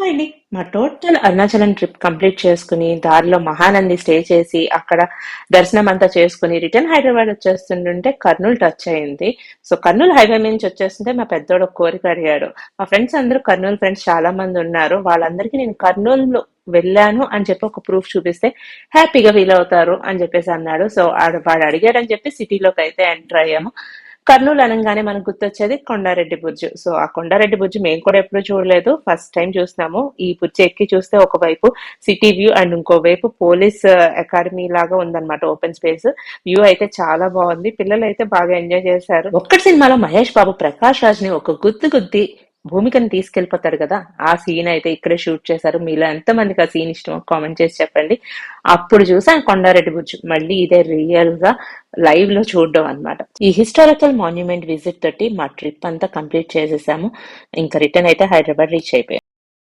Hi అండి. మా total Arunachalam trip complete చేసుకుని దారిలో మహానంది స్టే చేసి అక్కడ దర్శనం అంతా చేసుకుని రిటర్న్ హైదరాబాద్ వచ్చేస్తుంటే కర్నూలు టచ్ అయింది. సో కర్నూలు హైవే నుంచి వచ్చేస్తుంటే మా పెద్దోడు కోరిక అడిగాడు. మా ఫ్రెండ్స్ అందరూ కర్నూలు ఫ్రెండ్స్ చాలా మంది ఉన్నారు. వాళ్ళందరికీ నేను కర్నూలు వెళ్ళాను అని చెప్పి ఒక ప్రూఫ్ చూపిస్తే హ్యాపీగా ఫీల్ అవుతారు అని చెప్పేసి అన్నాడు. సో ఆడు- వాడు అడిగాడని చెప్పి సిటీలోకి అయితే ఎంటర్ అయ్యాము. కర్నూలు అనగానే మనకు గుర్తొచ్చేది కొండారెడ్డి బుర్జు. సో ఆ కొండారెడ్డి బుర్జు మేము కూడా ఎప్పుడు చూడలేదు. ఫస్ట్ టైం చూసినాము. ఈ బుర్జు ఎక్కి చూస్తే ఒకవైపు సిటీ వ్యూ అండ్ ఇంకోవైపు పోలీస్ uh, అకాడమీ లాగా ఉందన్నమాట ఓపెన్ స్పేస్. వ్యూ అయితే చాలా బాగుంది. పిల్లలు అయితే బాగా ఎంజాయ్ చేశారు. ఒక్కటి సినిమాలో మహేష్ బాబు ప్రకాష్ రాజ్ని ఒక గుద్దు గుద్ది భూమికని తీసుకెళ్ళిపోతాడు కదా ఆ సీన్ అయితే ఇక్కడే షూట్ చేశారు. మీలో ఎంతమందికి ఆ సీన్ ఇష్టమో కామెంట్ చేసి చెప్పండి. అప్పుడు చూసాను కొండారెడ్డి బుజ్జు. మళ్ళీ ఇదే రియల్గా లైవ్లో చూడడం అన్నమాట. ఈ హిస్టారికల్ మాన్యుమెంట్ విజిట్ తోటి మా ట్రిప్ అంతా కంప్లీట్ చేసేసాము. ఇంకా రిటర్న్ అయితే హైదరాబాద్ రీచ్ అయిపోయాం.